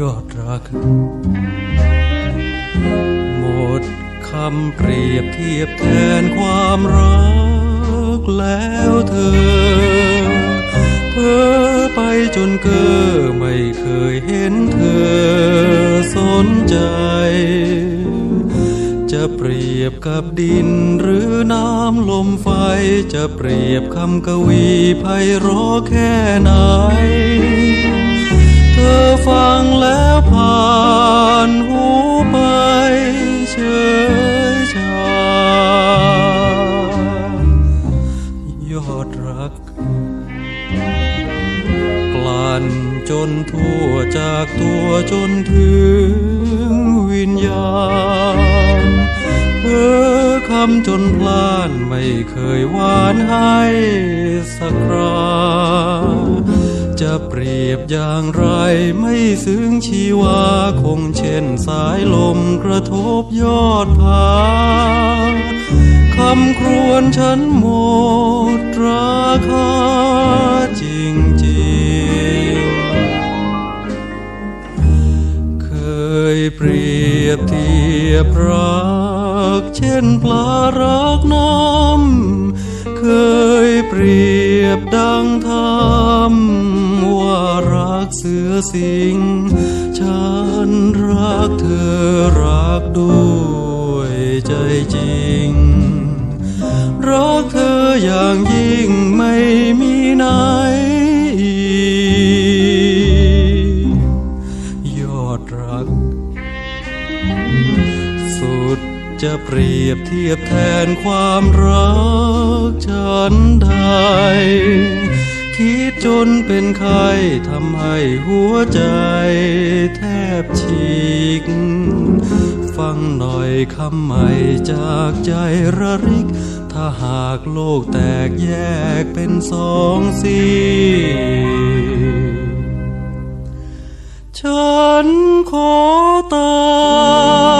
ยอดรัก หมดคำเปรียบเทียบแทนความรักแล้วเธอ เพ้อไปจนเก้อไม่เคยเห็นเธอสนใจ จะเปรียบกับดินหรือน้ำลมไฟ จะเปรียบคำกวีไพเราะแค่ไหน ยอดรัก กลั่นจนทั่วจากตัวจนถึงวิญญาณเออคำจนพลานไม่เคยหวานให้สักคราจะเปรียบอย่างไรไม่ซึ้งชีวา คงเช่นสายลมกระทบยอดผา คำครวญฉันหมดราคาจริงๆเคยเปรียบเทียบรัก เช่นปลารักน้ำเคยเปรียบดังธรรมว่ารักเสือสิงฉันรักเธอรักด้วยใจจริง รักเธออย่างยิ่งไม่มีไหนยอดรัก สุดจะเปรียบเทียบแทนความรักฉันใดคิดจนเป็นไข้ทำให้หัวใจแทบฉีก ฟังหน่อยคำใหม่จากใจระริก ถ้าหากโลกแตกแยกเป็นสองสีฉันขอตาย